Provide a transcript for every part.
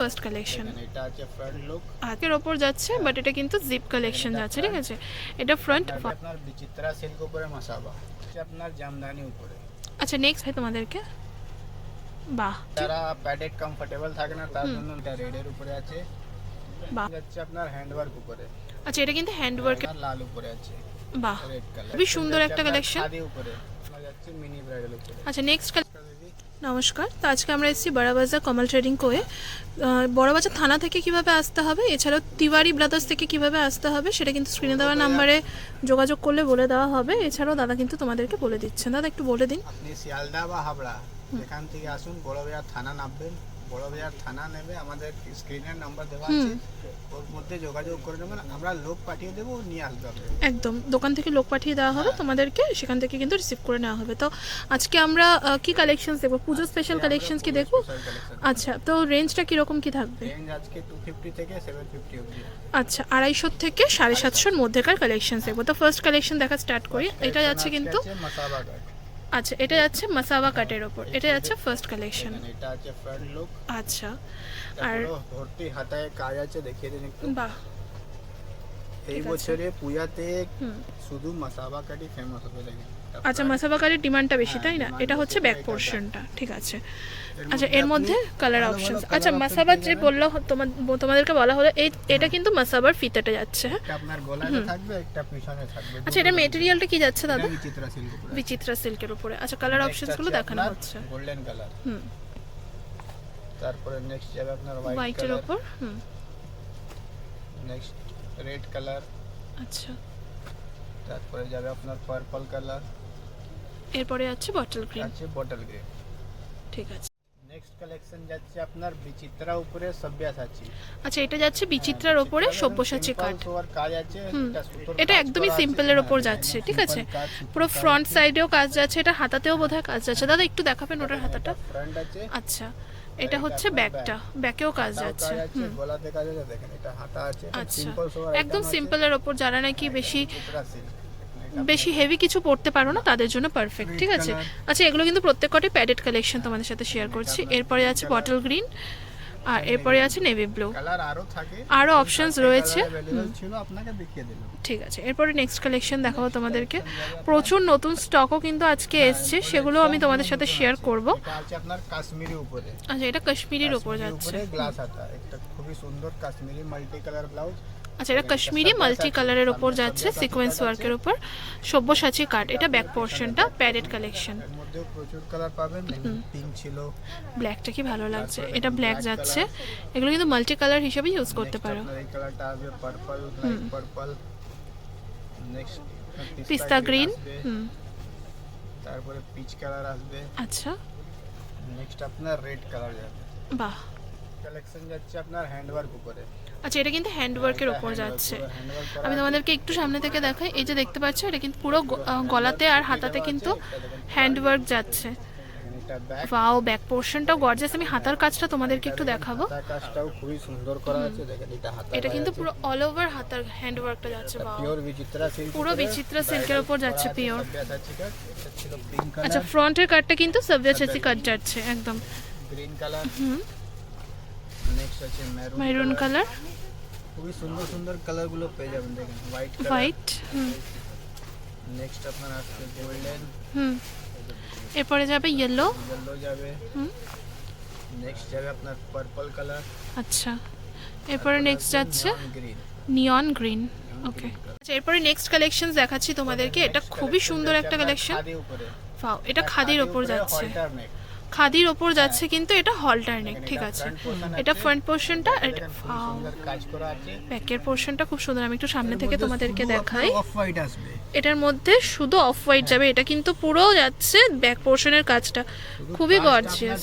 First collection এটা আছে front look হাতের ওপর যাচ্ছে বাট এটা কিন্তু জিপ কালেকশন যাচ্ছে ঠিক আছে? এটা ফ্রন্ট আপনার বিচিত্রা সিল্ক উপরে মাসাবা। আপনার জামদানি উপরে। আচ্ছা নেক্সট ভাই তোমাদেরকে। বাহ। যারা প্যাডেড কমফোর্টেবল থাকে না তার জন্য এটা রেডের উপরে আছে। বাহ। যাচ্ছে আপনার হ্যান্ডওয়ার্ক উপরে। আচ্ছা এটা কিন্তু হ্যান্ড ওয়ার্কের আর লাল উপরে আছে। বাহ। রেড খুবই সুন্দর একটা। খাদি উপরে। যাচ্ছে মিনি ব্রাইডাল উপরে। আচ্ছা নেক্সট নমস্কার। তো আজকে আমরা এসেছি বড়াবাজার কমল ট্রেডিং কোয়ে বড়বাজার থানা থেকে কীভাবে আসতে হবে এছাড়াও তিওয়ারি ব্রাদার্স থেকে কীভাবে আসতে হবে সেটা কিন্তু স্ক্রিনে দেওয়া নাম্বারে যোগাযোগ করলে বলে দেওয়া হবে। এছাড়াও দাদা কিন্তু তোমাদেরকে বলে দিচ্ছেন। দাদা একটু বলে দিন। আপনি শিয়ালদা বা হাবড়া এখান থেকে আসুন বড়বাজার থানা নামবেন। বড় বাজার থানা নেবে আমাদের স্ক্রিনের নাম্বার দেওয়া আছে ওর মধ্যে যোগাযোগ করে নেবেন আমরা লোক পাঠিয়ে দেবো নিয়ে আসবে একদম দোকান থেকে লোক পাঠিয়ে দেওয়া হবে তোমাদেরকে সেখান থেকে কিন্তু রিসিভ করে নেওয়া হবে। তো আজকে আমরা কি কালেকশনস দেখব? পুজো স্পেশাল কালেকশনস কি দেখব? আচ্ছা তো রেঞ্জটা কীরকম কি থাকবে? রেঞ্জ আজকে টু ফিফটি থেকে সেভেন ফিফটি আচ্ছা আড়াইশো থেকে সাড়ে সাতশোর মধ্যেকার কালেকশন দেখব। তো ফার্স্ট কালেকশন দেখা স্টার্ট করি। এটা যাচ্ছে কিন্তু আচ্ছা এটা যাচ্ছে মাসাবা কাটের ওপর। এটা যাচ্ছে ফার্স্ট কালেকশন এটা আছে ফ্রন্ট লুক আচ্ছা আর ভর্তি হাতায় কাজ আছে দেখিয়ে দিন একটু। বাহ। এই বছরে পূজাতে শুধু মাসাবা কাটি ফেমাস হবে দেখেন আচ্ছা মাসাবা কাটের ডিমান্ডটা বেশি তাই না? এটা হচ্ছে ব্যাক পোর্শনটা ঠিক আছে। আচ্ছা এর মধ্যে কালার অপশন আচ্ছা মাসাবার যে। বলল তোমার- তোমাদেরকে বলা হলো এই এটা কিন্তু মাসাবার ফিতাটা যাচ্ছে হ্যাঁ? একটা আপনার গলাতে থাকবে একটা পিছনে থাকবে। আচ্ছা এটা মেটেরিয়ালটা কি যাচ্ছে দাদা? বিচিত্রা সিল্ক উপরে। বিচিত্রা সিল্কের উপরে। আচ্ছা কালার অপশনসগুলো দেখানো হচ্ছে। গোল্ডেন কালার হুম। তারপরে নেক্সট যাবে আপনার হোয়াইট হোয়াইটের ওপর হুম। নেক্সট রেড কালার আচ্ছা। তারপরে যাবে আপনার পার্পল কালার এরপরে যাচ্ছে বটল গ্রিন আছে বটল গ্রে ঠিক আছে। নেক্সট কালেকশন যাচ্ছে আপনার বিচিত্রা উপরে সব্যাসাচী। আচ্ছা এটা যাচ্ছে বিচিত্রার ওপরে সব্যসাচী কাট কাজ আছে এটা সুতোর এটা একদমই সিম্পলের হ্যাঁ, যাচ্ছে ঠিক আছে। পুরো ফ্রন্ট সাইডেও কাজ যাচ্ছে এটা হাতাতেও বোধহয় কাজ যাচ্ছে দাদা একটু দেখাবেন ওটার হাতাটা? ফ্রন্ট আছে। আচ্ছা এটা হচ্ছে ব্যাকটা ব্যাকেও কাজ যাচ্ছে আছে আছে আছে একদম সিম্পলের ওপর যারা নাকি বেশি বেশি হেভি কিছু পড়তে পারো না তাদের জন্য পারফেক্ট ঠিক আছে? আচ্ছা এগুলো কিন্তু প্রত্যেক কটি প্যাডেড কালেকশন তোমাদের সাথে শেয়ার করছি। এরপরে আছে বটল গ্রিন আর এরপরে আছে নেভি ব্লু আরও অপশনস রয়েছে। ঠিক আছে এরপরে নেক্সট কালেকশন দেখাবো তোমাদেরকে। প্রচুর নতুন স্টকও কিন্তু আজকে এসছে সেগুলো আমি তোমাদের সাথে শেয়ার করব। উপরে। আচ্ছা এটা কাশ্মীরির কাশ্মীরি যাচ্ছে। গ্লাস হাতা একটা খুবই সুন্দর কাশ্মীরি মাল্টি কালার ব্লাউজ আচ্ছা এটা কাশ্মীরি মাল্টি কালারের ওপর যাচ্ছে সিকোয়েন্স ওয়ার্কের ওপর। সব্যসাচী কাট এটা ব্যাক পোর্শনটা প্যাডেড কালেকশন প্রচুর কালার পাবেন পিঙ্ক ছিল ব্ল্যাকটা কি ভালো লাগছে? এটা ব্ল্যাক যাচ্ছে। এগুলো কিন্তু মাল্টি কালার হিসেবে ইউজ করতে পারো। এই কালারটা আসবে পার্পল লাইট পার্পল নেক্সট পিস্তা গ্রিন হুম। তারপরে পিচ কালার আসবে। আচ্ছা। নেক্সট আপনার রেড কালার যাবে। বাহ। কালেকশন যাচ্ছে আপনার হ্যান্ডওয়ার্ক উপরে। আচ্ছা এটা কিন্তু হ্যান্ডওয়ার্কের ওপর যাচ্ছে। আমি তোমাদেরকে একটু সামনে থেকে দেখাই এই যে দেখতে পাচ্ছ এটা কিন্তু পুরো গলাতে আর হাতাতে কিন্তু হ্যান্ডওয়ার্ক যাচ্ছে। এটা ব্যাক ওয়াও ব্যাক পোর্শনটাও গর্জাস আমি হাতার কাজটা তোমাদেরকে একটু দেখাবো। কাজটাও খুবই সুন্দর করা আছে দেখেন এটা হাতা এটা কিন্তু পুরো অল ওভার হাতার হ্যান্ডওয়ার্কটা যাচ্ছে বাও পিওর বিচিত্রা সিল্ক পুরো বিচিত্রা সিল্কের ওপর যাচ্ছে পিওর আচ্ছা ফ্রন্টের কাটটা কিন্তু সব্যাসাচী কাট যাচ্ছে একদম। গ্রিন কালার হুম। আছে মেরুন কালার খুবই সুন্দর সুন্দর কালারগুলো পেয়ে যাবেন দেখেন হোয়াইট কালার হোয়াইট হুম। নেক্সট আপনার আসছে গোল্ডেন হুম। এরপরে যাবে ইয়েলো ইয়েলো যাবে। হুম। নেক্সট যাবে আপনার পার্পল কালার আচ্ছা। এরপরে নেক্সট যাচ্ছে নিয়ন গ্রিন ওকে আচ্ছা এরপরে নেক্সট কালেকশন দেখাচ্ছি তোমাদেরকে। এটা খুবই সুন্দর একটা কালেকশন উপরে। এটা খাদির ওপর যাচ্ছে। খাদির ওপর যাচ্ছে কিন্তু এটা হলটার নেক ঠিক আছে। এটা ফ্রন্ট পোর্শনটা এটা ব্যাকের পোর্শনটা খুব সুন্দর। আমি একটু সামনে থেকে তোমাদেরকে দেখাই। এটার মধ্যে শুধু অফ হোয়াইট যাবে। এটা কিন্তু পুরো যাচ্ছে ব্যাক পোর্শনের কাজটা। খুবই গর্জিয়াস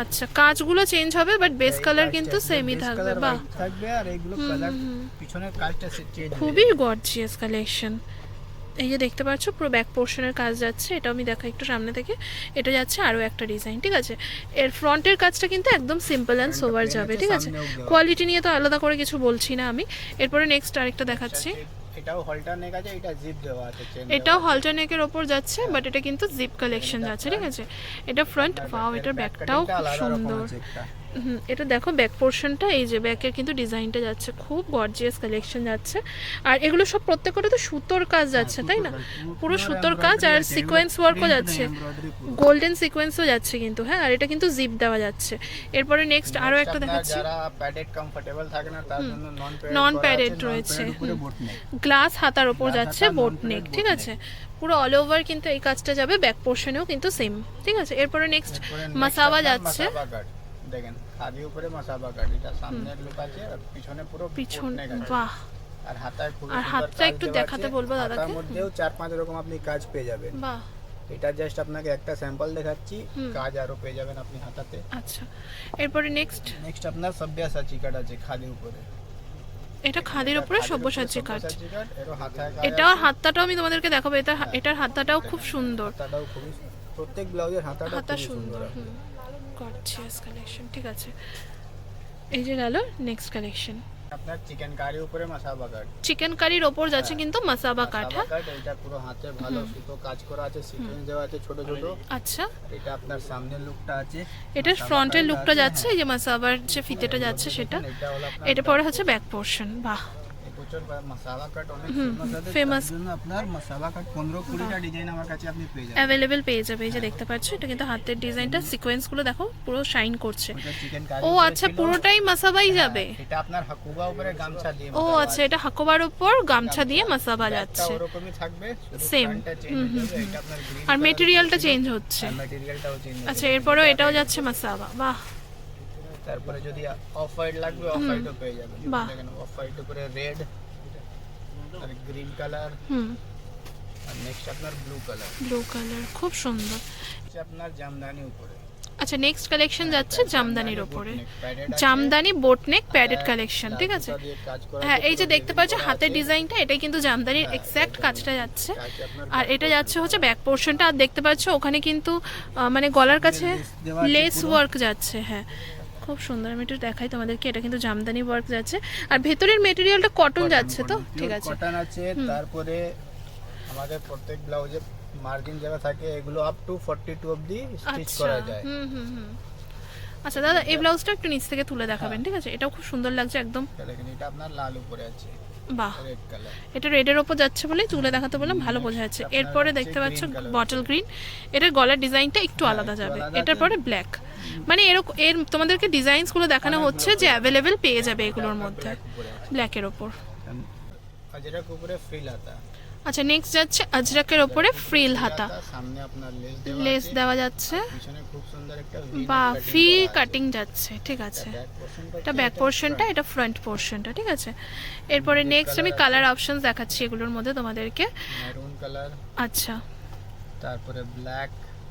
আচ্ছা কাজগুলো চেঞ্জ হবে বাট বেস কালার কিন্তু সেমই থাকবে বাহ। থাকবে আর এইগুলো কালার পিছনের কাজটা চেঞ্জ খুবই গর্জিয়াস কালেকশন এই যে দেখতে পাচ্ছ পুরো ব্যাক পোর্শনের কাজ যাচ্ছে এটা আমি দেখাই একটু সামনে থেকে। এটা যাচ্ছে আরও একটা ডিজাইন ঠিক আছে? এর ফ্রন্টের কাজটা কিন্তু একদম সিম্পল অ্যান্ড সোভার যাবে ঠিক আছে কোয়ালিটি নিয়ে তো আলাদা করে কিছু বলছি না আমি। এরপরে নেক্সট আরেকটা দেখাচ্ছি। এটাও হলটার নেক আছে এটা জিপ দেওয়া আছে এটাও হলটার নেকের ওপর যাচ্ছে বাট এটা কিন্তু জিপ কালেকশন যাচ্ছে ঠিক আছে? এটা ফ্রন্ট ওয়াও এটার ব্যাকটাও খুব সুন্দর। এটা দেখো ব্যাক পোর্শনটা এই যে ব্যাকের কিন্তু ডিজাইনটা যাচ্ছে খুব গর্জিয়াস কালেকশন যাচ্ছে। আর এগুলো সব প্রত্যেকটা তো সুতোর কাজ যাচ্ছে তাই না? পুরো সুতোর কাজ আর সিকোয়েন্স ওয়ার্কও যাচ্ছে। গোল্ডেন সিকোয়েন্সও যাচ্ছে কিন্তু হ্যাঁ আর এটা কিন্তু জিপ দেওয়া যাচ্ছে। এরপরে নেক্সট আরও একটা দেখাচ্ছি। নন প্যাডেড রয়েছে, গ্লাস হাতার ওপর যাচ্ছে বোট নেক ঠিক আছে? পুরো অল ওভার কিন্তু এই কাজটা যাবে ব্যাক পোর্শনেও কিন্তু সেম ঠিক আছে? এরপরে নেক্সট মাসাবা যাচ্ছে। দেখেন খাদি উপরে মাসাবা কাট এটা সামনের লুক আছে আর পিছনে পুরো পিছন। বাহ। আর হাতায় খুব আর হাতটা একটু দেখাতে বলব দাদাকে। মধ্যেও চার পাঁচ রকম আপনি কাজ পেয়ে যাবেন। বাহ। এটা জাস্ট আপনাকে একটা স্যাম্পল দেখাচ্ছি কাজ আরও পেয়ে যাবেন আপনি হাতাতে। আচ্ছা। এরপরে নেক্সট নেক্সট আপনার সব্যাসাচি কাট আছে খাদি উপরে। এটা খাদির ওপরে সব্যসাচী কাজ এটাও হাতটাও আমি তোমাদেরকে দেখাবো এটা এটার হাতটাও খুব সুন্দর। প্রত্যেক ব্লাউজের হাতাটা হাতা সুন্দর গর্জিয়াস কালেকশন ঠিক আছে? এই যে গেল নেক্সট কালেকশন আপনার চিকেন কারি উপরে মাসাবা কাট চিকেন কারির ওপর যাচ্ছে কিন্তু মাসাবা কাঠ হ্যাঁ এটা পুরো হাতে ভালো সুতো কাজ করা আছে সিকোয়েন্স দেওয়া আছে ছোট ছোট। আচ্ছা। এটা আপনার সামনের লুকটা আছে। এটার ফ্রন্টের লুকটা যাচ্ছে এই যে মাসাবার যে ফিতেটা যাচ্ছে সেটা। এটা এটা পরে হচ্ছে ব্যাক পোর্শন বাহ। প্রচুর মশালা কাট অনেক ফেমাস। জন্য আপনার মশালা কাট পনেরো কুড়িটা ডিজাইন আমার কাছে আপনি পেয়ে যাবেন। অ্যাভেলেবেল পেয়ে যাবে এই যে দেখতে পাচ্ছ এটা কিন্তু হাতের ডিজাইনটা সিকোয়েন্সগুলো দেখো পুরো শাইন করছে। ও আচ্ছা পুরোটাই মাসাবাই যাবে। এটা আপনার হাকুবা উপরে গামছা দিয়ে ও আচ্ছা এটা হাকোবার উপর গামছা দিয়ে মাসাবা যাচ্ছে। ওরকমই থাকবে হয়ে গ্রিন আর মেটেরিয়ালটা চেঞ্জ হচ্ছে। চেঞ্জ আচ্ছা এরপরেও এটাও যাচ্ছে মাসাবা বাহ। তারপরে যদি অফ হোয়াইট লাগবে অফ হোয়াইটও পেয়ে যাবেন দেখেন অফ হোয়াইট উপরে রেড আর গ্রিন কালার হুম। আর নেক্সট আপনার ব্লু কালার ব্লু কালার খুব সুন্দর। আপনার জামদানি উপরে। আচ্ছা নেক্সট কালেকশন যাচ্ছে জামদানির ওপরে জামদানি বোটনেক প্যাডেড কালেকশন ঠিক আছে? হ্যাঁ এই যে দেখতে পাচ্ছ হাতের ডিজাইনটা এটাই কিন্তু জামদানির এক্স্যাক্ট কাজটা যাচ্ছে। আর এটা যাচ্ছে হচ্ছে ব্যাক পোর্শনটা আর দেখতে পাচ্ছ ওখানে কিন্তু মানে গলার কাছে লেস ওয়ার্ক যাচ্ছে হ্যাঁ। খুব সুন্দর আমি একটু দেখাই তোমাদেরকে এটা কিন্তু জামদানি ওয়ার্ক যাচ্ছে। আর ভেতরের মেটেরিয়ালটা কটন যাচ্ছে তো? ঠিক আছে। কটন আছে তারপরে আমাদের প্রত্যেক ব্লাউজে মার্জিন যারা থাকে এগুলো আপ টু 42 অবধি স্টিচ আচ্ছা। করা যায়। হুম হুম হুম। আচ্ছা দাদা এই ব্লাউজটা একটু নিচ থেকে তুলে দেখাবেন ঠিক আছে? এটাও খুব সুন্দর লাগছে একদম। এটা আপনার লাল উপরে আছে। বাহ। এটা রেডের ওপর যাচ্ছে বলে তুলে দেখাতে বললাম ভালো বোঝা যাচ্ছে। এরপরে দেখতে পাচ্ছ বটল গ্রিন এটার গলার ডিজাইনটা একটু আলাদা যাবে। এটার পরে ব্ল্যাক মানে এরকম এর তোমাদেরকে ডিজাইনসগুলো দেখানো হচ্ছে যে অ্যাভেলেবেল পেয়ে যাবে এগুলোর মধ্যে। ব্ল্যাকের ওপর। উপরে ফ্রিল হাতা আচ্ছা নেক্সট যাচ্ছে আজরাকের ওপরে ফ্রিল হাতা। সামনে আপনার লেস দেওয়া যাচ্ছে। খুব সুন্দর একটা বা ফি কাটিং যাচ্ছে ঠিক আছে। এটা ব্যাক পোর্শনটা এটা ফ্রন্ট পোর্শনটা ঠিক আছে। এরপরে নেক্সট আমি কালার অপশনস দেখাচ্ছি এগুলোর মধ্যে তোমাদেরকে। মেরুন কালার আচ্ছা। তারপরে ব্ল্যাক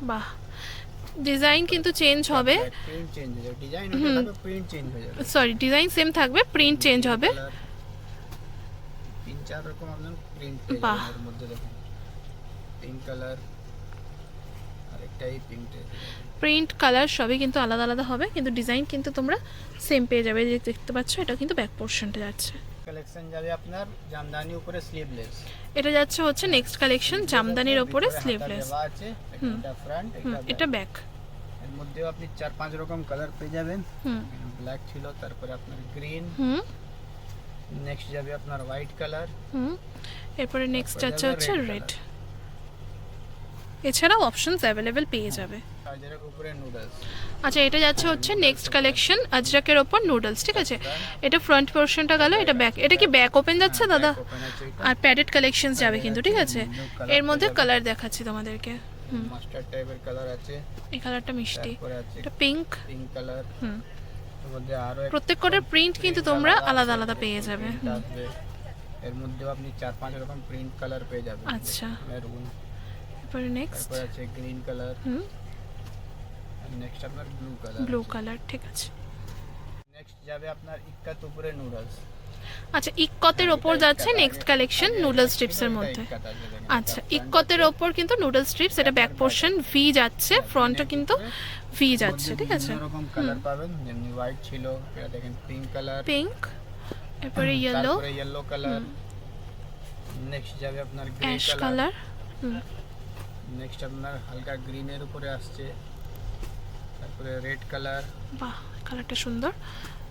বাহ। ডিজাইন কিন্তু চেঞ্জ হবে। সরি ডিজাইন সেম থাকবে প্রিন্ট চেঞ্জ হবে। তিন চার রকম আপনার প্রিন্ট। এর মধ্যে দেখুন। পিঙ্ক কালার আরেকটাই পিঙ্ক প্রিন্ট কালার সবই কিন্তু আলাদা আলাদা হবে কিন্তু ডিজাইন কিন্তু তোমরা সেম পেয়ে যাবে। যে দেখতে পাচ্ছ এটা কিন্তু ব্যাক পোর্শনটা যাচ্ছে। কালেকশন যাবে আপনার জামদানি উপরে স্লিভলেস এটা যাচ্ছে হচ্ছে নেক্সট কালেকশন জামদানির ওপরে স্লিভলেস আছে এটা ফ্রন্ট এটা ব্যাক এর মধ্যেও আপনি চার পাঁচ রকম কালার পেয়ে যাবেন। হুম। ব্ল্যাক ছিল তারপরে আপনার গ্রিন হুম। নেক্সট যাবে আপনার হোয়াইট কালার হুম। এরপরে নেক্সট যাবে হচ্ছে রেড এছাড়াও অপশনস অ্যাভেলেবেল পেয়ে যাবে। নুডলস আচ্ছা এটা যাচ্ছে হচ্ছে নেক্সট কালেকশন আজরাকের ওপর নুডলস ঠিক আছে? এটা ফ্রন্ট পোর্শনটা গেল এটা ব্যাক এটা কি ব্যাক ওপেন যাচ্ছে দাদা? আছে এটা। আর প্যাডেড কালেকশনস যাবে কিন্তু ঠিক আছে? এর মধ্যে কালার দেখাচ্ছি তোমাদেরকে হুম। মাস্টার্ড টাইপের কালার আছে। এই কালারটা মিষ্টি। এটা পিঙ্ক পিঙ্ক কালার হুম। এর মধ্যে আরও প্রত্যেক কটার প্রিন্ট কিন্তু তোমরা আলাদা আলাদা পেয়ে যাবে। এর মধ্যেও আপনি চার পাঁচ রকম প্রিন্ট কালার পেয়ে যাবেন। আচ্ছা। মেরুন এরপরে নেক্সট তারপর আছে গ্রিন কালার হুম। নেক্সট আপনার ব্লু কালার ব্লু কালার ঠিক আছে। নেক্সট যাবে আপনার ইক্কাত উপরে নুডলস আচ্ছা ইক্কতের ওপর যাচ্ছে নেক্সট কালেকশন নুডল স্ট্রিপসের মধ্যে। আচ্ছা ইক্কতের ওপর কিন্তু নুডল স্ট্রিপস এটা ব্যাক পোর্শন ভি যাচ্ছে ফ্রন্টও কিন্তু ভি যাচ্ছে ঠিক আছে। রকম কালার পাবেন যেমনি হোয়াইট ছিল এটা দেখেন পিঙ্ক কালার পিঙ্ক এরপরে ইয়েলো তারপরে ইয়েলো কালার নেক্সট যাবে আপনার grey ash colour colour next আপনার হালকা গ্রিনের উপরে আসছে। তারপরে রেড কালার বাহ কালারটা সুন্দর।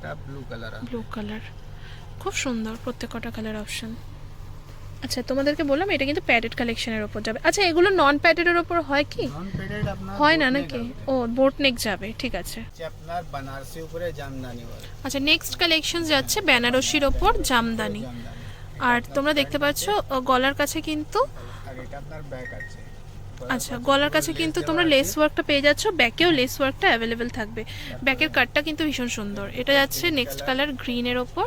তা ব্লু কালার ব্লু কালার খুব সুন্দর প্রত্যেকটা কালার অপশন আচ্ছা তোমাদেরকে বললাম এটা কিন্তু প্যাডেড কালেকশনের ওপর যাবে। আচ্ছা এগুলো নন প্যাডেডের ওপর হয় কি? নন পেডেড আপনার হয় না নাকি? ও বোট নেক যাবে ঠিক আছে। আপনার বানারসি উপরে জামদানি আচ্ছা নেক্সট কালেকশন যাচ্ছে বেনারসির ওপর জামদানি। আর তোমরা দেখতে পাচ্ছ গলার কাছে কিন্তু আর এটা আপনার ব্যাক আছে। আচ্ছা গলার কাছে কিন্তু তোমরা লেস ওয়ার্কটা পেয়ে যাচ্ছ ব্যাকেও লেস ওয়ার্কটা অ্যাভেলেবেল থাকবে। ব্যাকের কাটটা কিন্তু ভীষণ সুন্দর। এটা যাচ্ছে নেক্সট কালার গ্রিনের ওপর।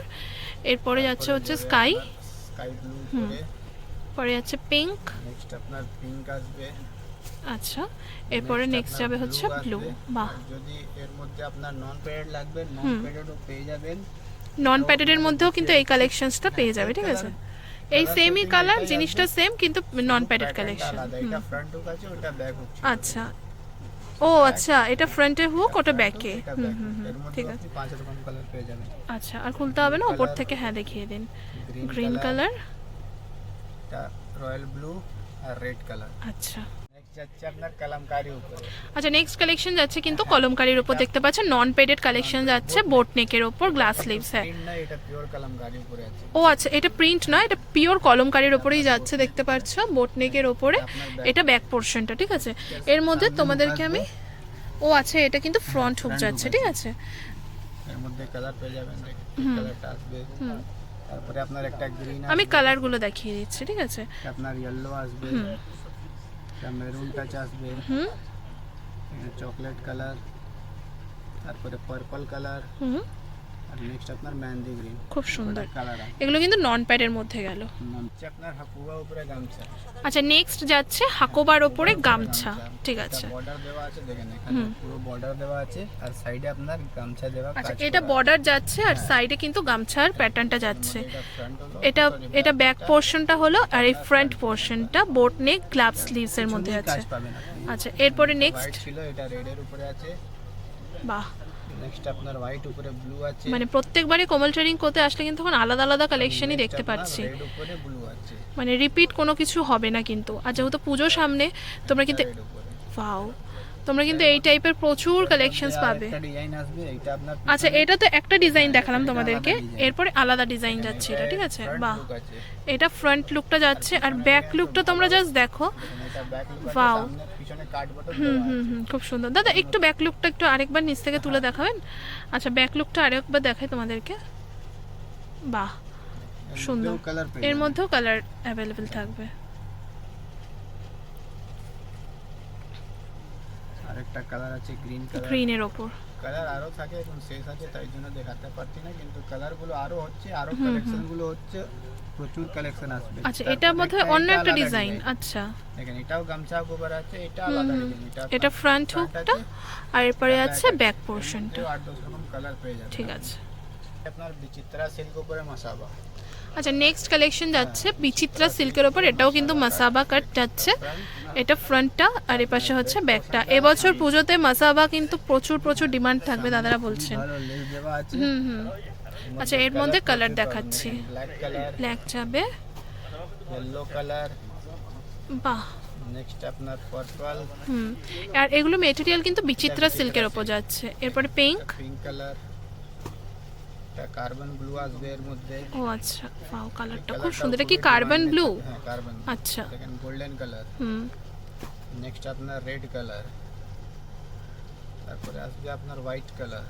এরপরে যাচ্ছে হচ্ছে স্কাই স্কাই ব্লু করে। পরে যাচ্ছে পিঙ্ক নেক্সট আপনার পিঙ্ক আসবে। আচ্ছা এরপরে নেক্সট যাবে হচ্ছে ব্লু। বাহ। যদি এর মধ্যে আপনার নন প্যাডেড লাগবে নন হুম। পেডেডও পেয়ে যাবেন। নন প্যাডেডের মধ্যেও কিন্তু এই কালেকশনসটা পেয়ে যাবে ঠিক আছে? এই সেমই কালার জিনিসটা। সেম কিন্তু নন প্যাডেড কালেকশন আছে আচ্ছা। ও আচ্ছা এটা ফ্রন্টে হুক ওটা ব্যাকে হুম হুম হুম ঠিক আছে। পাঁচ রকম কালার পেয়ে যাবেন। আচ্ছা আর খুলতে হবে না? ওপর থেকে হ্যাঁ দেখিয়ে দিন। গ্রিন কালার রয়্যাল ব্লু আর রেড কালার আচ্ছা। যাচ্ছে আপনার কালামকারি উপরে। আচ্ছা নেক্সট কালেকশন যাচ্ছে কিন্তু কলমকারির উপর। দেখতে পাচ্ছেন নন পেডেড কালেকশন যাচ্ছে বোট নেকের ওপর গ্লাস স্লিভস হ্যাঁ। এটা পিওর কালামকারি উপরে আছে। ও আচ্ছা এটা প্রিন্ট নয় এটা পিওর কলমকারির ওপরেই যাচ্ছে দেখতে পাচ্ছ বোট নেকের ওপরে এটা ব্যাক পোর্শনটা ঠিক আছে? এর মধ্যে তোমাদেরকে আমি ও আচ্ছা এটা কিন্তু ফ্রন্ট হুক যাচ্ছে ঠিক আছে। এর মধ্যে কালার পেয়ে যাবেন কালারটা আসবে। তারপরে আপনার একটা গ্রিন আমি কালারগুলো দেখিয়ে দিচ্ছি ঠিক আছে? আপনার ইয়েলো আসবে। এটা মেরুন টাচ আসবে হুম চকলেট কালার তারপরে পার্পল কালার হুম আর নেক্সট আপনার মেহেন্দি গ্রিন খুব সুন্দর। এগুলো কিন্তু নন প্যাডের মধ্যে গেল। আপনার হাকুয়া উপরে গামছা। আচ্ছা নেক্সট যাচ্ছে হাকোবার ওপরে গামছা। ঠিক আছে। বর্ডার দেওয়া আছে দেখেন এখানে পুরো বর্ডার দেওয়া আছে আর সাইডে আপনার গামছা দেওয়া আচ্ছা এটা বর্ডার যাচ্ছে আর সাইডে কিন্তু গামছার প্যাটার্নটা যাচ্ছে। এটা এটা ব্যাক পোর্শনটা হলো আর এই ফ্রন্ট পোর্শনটা বোট নেক গ্লাভ স্লিভস এর মধ্যে আছে। আচ্ছা এরপরে নেক্সট ছিল এটা রেডের উপরে আছে। বাহ। নেক্সট আপনার হোয়াইট উপরে ব্লু আছে। মানে প্রত্যেকবারই কোমল ট্রেনিং করতে আসলে কিন্তু তখন আলাদা আলাদা কালেকশনই দেখতে পাচ্ছি রেড উপরে ব্লু আছে। মানে রিপিট কোনো কিছু হবে না কিন্তু। আর যেহেতু পুজো সামনে তোমরা কিন্তু রেড তোমরা কিন্তু এই টাইপের প্রচুর কালেকশনস পাবে। আচ্ছা এটা তো একটা ডিজাইন দেখালাম তোমাদেরকে। এরপরে আলাদা ডিজাইন যাচ্ছে এটা ঠিক আছে? বাহ! এটা ফ্রন্ট লুকটা যাচ্ছে আর ব্যাক লুকটা তোমরা জাস্ট দেখো। এখানে পিছনে কাট বটন হুম হুম হুম খুব সুন্দর। দাদা একটু ব্যাক লুকটা একটু আরেকবার নিচ থেকে তুলে দেখাবেন? আচ্ছা ব্যাক লুকটা আরেকবার দেখাই তোমাদেরকে। বাহ সুন্দর। এর মধ্যেও কালার অ্যাভেলেবেল থাকবে। আরেকটা কালার আছে গ্রিন কালার গ্রিনের ওপর। কালার আরও থাকে এখন শেষ আছে তাই জন্য দেখাতে পারছি না কিন্তু কালারগুলো আরও হচ্ছে আরও কালেকশনগুলো হচ্ছে প্রচুর কালেকশন আসবে। আচ্ছা এটা মধ্যে অন্য একটা ডিজাইন আচ্ছা। দেখেন এটাও গামছা গোবর আছে এটা আলাদা ডিজাইন এটা এটা ফ্রন্ট হুকটা আর এরপরে আছে ব্যাক পোর্শনটা আট দশ রকম কালার পেয়ে যাবে ঠিক আছে। আপনার বিচিত্রা সিল্ক উপরে মাসাবা। আচ্ছা নেক্সট কালেকশন যাচ্ছে বিচিত্রা সিল্কের উপর এটাও কিন্তু মাসাবা কাট যাচ্ছে। এটা ফ্রন্টটা আর এ পাশে হচ্ছে ব্যাকটা। এবছর পুজোতে মাসাবা কিন্তু প্রচুর প্রচুর ডিমান্ড থাকবে দাদারা বলছেন। হুম হুম। আচ্ছা এর মধ্যে কালার দেখাচ্ছি। ব্ল্যাক যাবে। ইয়েলো কালার বাহ। নেক্সট আপনার পার্পল হুম। আর এগুলো মেটেরিয়াল কিন্তু বিচিত্রা সিল্কের ওপর যাচ্ছে। এরপরে পিঙ্ক পিঙ্ক কালার এটা কার্বন ব্লু আসবে এর মধ্যে। ও আচ্ছা ওয়াও কালারটা খুব সুন্দর। এটা কি কার্বন ব্লু হ্যাঁ কার্বন আচ্ছা। সেকেন্ড গোল্ডেন কালার হুম। নেক্সট আপনার রেড কালার তারপরে আসবে আপনার হোয়াইট কালার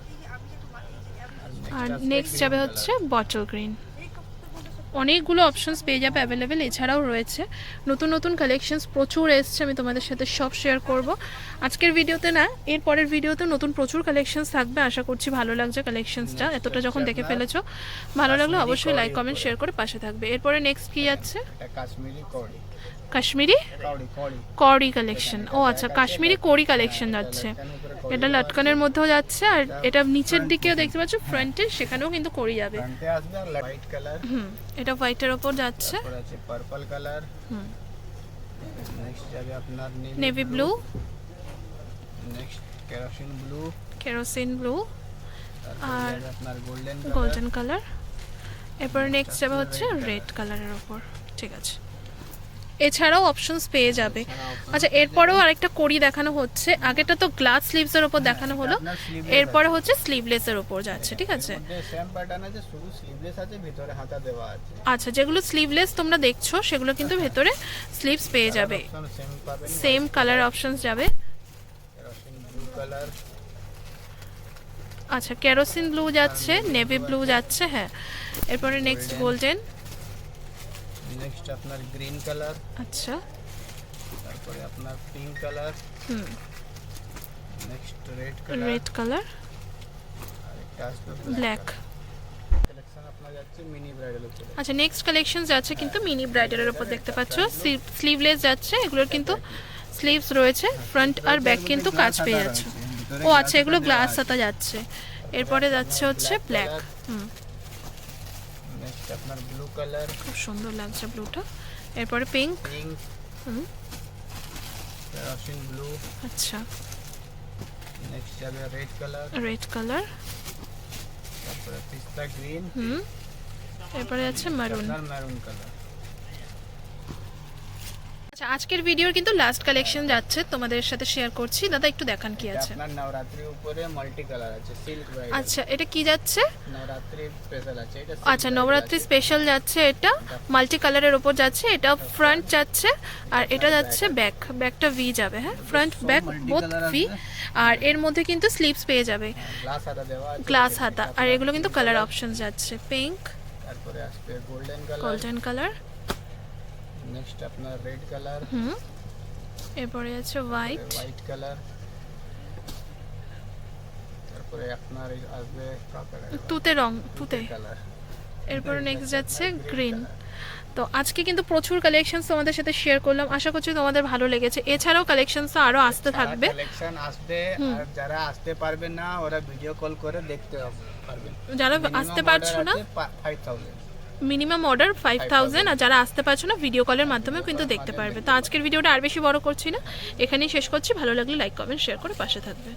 আর নেক্সট যাবে হচ্ছে বটল গ্রিন অনেকগুলো অপশনস পেয়ে যাবে অ্যাভেলেবেল এছাড়াও রয়েছে। নতুন নতুন কালেকশনস প্রচুর এসছে আমি তোমাদের সাথে সব শেয়ার করব। আজকের ভিডিওতে না এর পরের ভিডিওতে নতুন প্রচুর কালেকশনস থাকবে আশা করছি ভালো লাগছে কালেকশনসটা এতটা যখন দেখে ফেলেছো ভালো লাগলে অবশ্যই লাইক কমেন্ট শেয়ার করে পাশে থাকবে। এরপরে নেক্সট কী যাচ্ছে কাশ্মীরি কাশ্মীরি? কড়ি কালেকশন ও আচ্ছা কাশ্মীরি কড়ি কালেকশন যাচ্ছে। এটা লটকানের মধ্যেও যাচ্ছে আর এটা নিচের দিকেও দেখতে পাচ্ছ ফ্রন্টে সেখানেও কিন্তু কড়ি যাবে। হুম, এটা হোয়াইটের ওপর যাচ্ছে। পার্পল কালার হুম। Navy blue kerosene blue kerosene blue আর গোল্ডেন গোল্ডেন কালার এরপর নেক্সট যাবে হচ্ছে রেড কালারের ওপর। ঠিক আছে। এছাড়াও অপশনস পেয়ে যাবে। আচ্ছা এরপরেও আরেকটা কড়ি দেখানো হচ্ছে। আগেটা তো গ্লাস স্লিভসের ওপর দেখানো হলো। এরপরে। হচ্ছে স্লিভলেসের ওপর যাচ্ছে ঠিক আছে? সেম প্যাটার্ন আছে শুধু স্লিভলেস আছে ভিতরে হাতা দেওয়া আছে। আচ্ছা যেগুলো স্লিভলেস তোমরা দেখছ সেগুলো কিন্তু ভেতরে স্লিভস পেয়ে যাবে। সেম কালার অপশনস যাবে। আচ্ছা কেরোসিন ব্লু যাচ্ছে নেভি ব্লু যাচ্ছে হ্যাঁ। এরপরে নেক্সট. গোল্ডেন নেক্সট আপনার গ্রিন কালার আচ্ছা। তারপরে আপনার পিঙ্ক কালার হুম। Next red colour red colour আর একটা আসবে ব্ল্যাক মিনি আচ্ছা নেক্সট কালেকশন যাচ্ছে কিন্তু মিনি ব্রাইডালের উপর দেখতে পাচ্ছ। স্লিভলেস যাচ্ছে এগুলোর কিন্তু স্লিভস রয়েছে ফ্রন্ট আর ব্যাক কিন্তু কাজ পেয়ে যাচ্ছে। ও আচ্ছা এগুলো গ্লাস হাতা যাচ্ছে। এরপরে যাচ্ছে হচ্ছে ব্ল্যাক হুম। নেক্সট আপনার ব্লু কালার খুব সুন্দর লাগছে ব্লুটা এরপরে পিঙ্ক পিঙ্ক হুম। প্যারাফিন ব্লু আচ্ছা। নেক্সট যাবে রেড কালার রেড কালার তারপরে পিস্তা গ্রিন হুম। এরপরে আছে মারুন আপনার মেরুন কালার আচ্ছা আজকের ভিডিওর কিন্তু লাস্ট কালেকশন যাচ্ছে তোমাদের সাথে শেয়ার করছি। দাদা একটু দেখান কি আছে? আপনার নবরাত্রি উপরে মাল্টি কালার আছে সিল্ক ব্রাইডাল আচ্ছা এটা কি যাচ্ছে? নবরাত্রি স্পেশাল আছে এটা আচ্ছা নবরাত্রি স্পেশাল যাচ্ছে এটা মাল্টি কালারের ওপর যাচ্ছে এটা ফ্রন্ট যাচ্ছে আর এটা যাচ্ছে ব্যাক ব্যাকটা ভি যাবে হ্যাঁ? ফ্রন্ট ব্যাক বোথ ভি আর এর মধ্যে কিন্তু স্লিপস পেয়ে যাবে। গ্লাস হাতা দেওয়া গ্লাস হাতা আর এগুলো কিন্তু কালার অপশন যাচ্ছে পিঙ্ক তারপরে আসবে golden colour golden colour next আপনার রেড কালার হুম। এরপরে আছে হোয়াইট হোয়াইট কালার তারপরে আপনার আসবে তুতে রং তুতে কালার এরপরে নেক্সট যাচ্ছে গ্রিন তো আজকে কিন্তু প্রচুর কালেকশন তোমাদের সাথে শেয়ার করলাম। আশা করছি তোমাদের ভালো লেগেছে। এছাড়াও কালেকশন তো আরও আসতে থাকবে। কালেকশন আসবে। আর যারা আসতে পারবে না ওরা ভিডিও কল করে দেখতে পারবেন। যারা আসতে পারছ না? Five thousand minimum order five thousand আর যারা আসতে পারছ না ভিডিও কলের মাধ্যমেও কিন্তু দেখতে পারবে। তো আজকের ভিডিওটা আর বেশি বড় করছি না। এখানেই শেষ করছি। ভালো লাগলে লাইক কমেন্ট শেয়ার করে পাশে থাকবে।